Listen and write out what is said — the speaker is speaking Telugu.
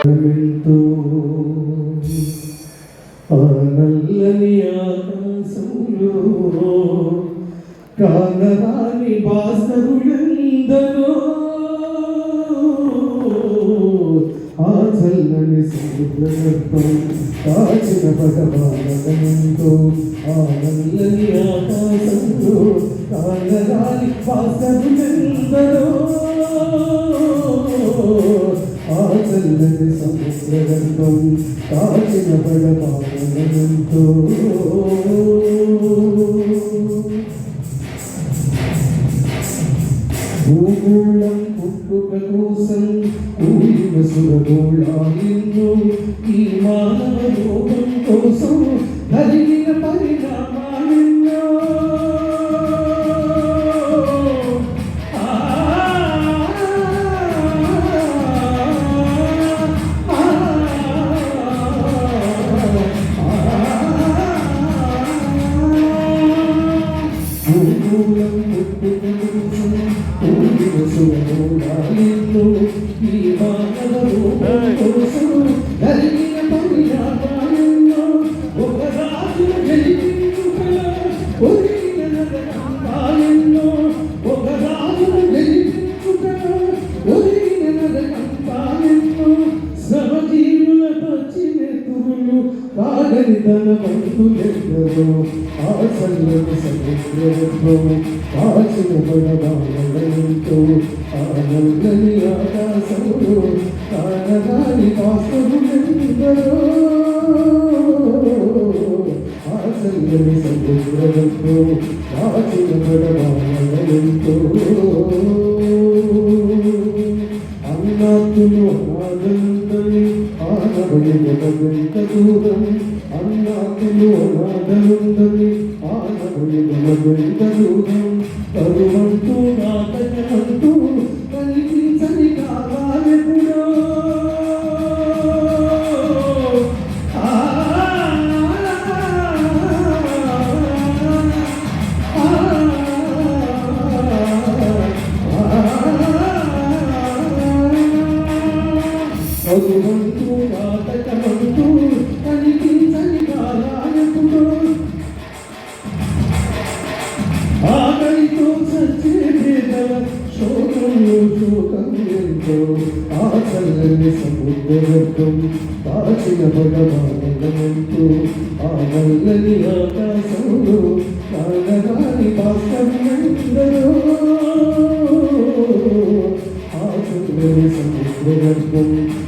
ఎంతో ఆ నల్లని ఆకాశంలో కానరాని భాస్కరులందరూ ఆ చల్లని సముద్రగర్భం కాచిన పదవాలతో ఆ నల్లని ఆకాశంలో కానరాని భాస్కరులందరూ చల్లని సముద్రగర్భం కాచిన పడపాలనంతో భూగోళం పుట్టుక కోసం కూలిన సురగోళాలిన్ను ఈ మానవ రూపం కోసం భూగోళం పచ్చిమెతురులు కాగని తన బంధులెందరో ఆ చల్లని కాచిన పడబాలతో ఆ ఆకాశంలో కానరాని వాస్తవులెందరో ఆ చల్లని కాచిన పడబాలతో എല്ലാത്തിനും ആദരുന്തലേ ആനവഴി ജനപരിതൂതലേ അല്ലാത്തിനും ആദരുന്തലേ ആനവഴി ജനപരിതൂതം തരുവന്തൂനാ చదువంతూ నాటకమంటూ కనిపించని కాలాలెప్పుడో ఆకలితో సచ్చే పేదల శోకంలో శోకం ఎంతో. ఆ చల్లని సముద్రం కాచిన భగవానంతో ఆ నల్లని ఆకాశంలో కాలరాని భాస్కరులందరూ ఆ చల్లని సముద్రం కాచిన భగవానంతో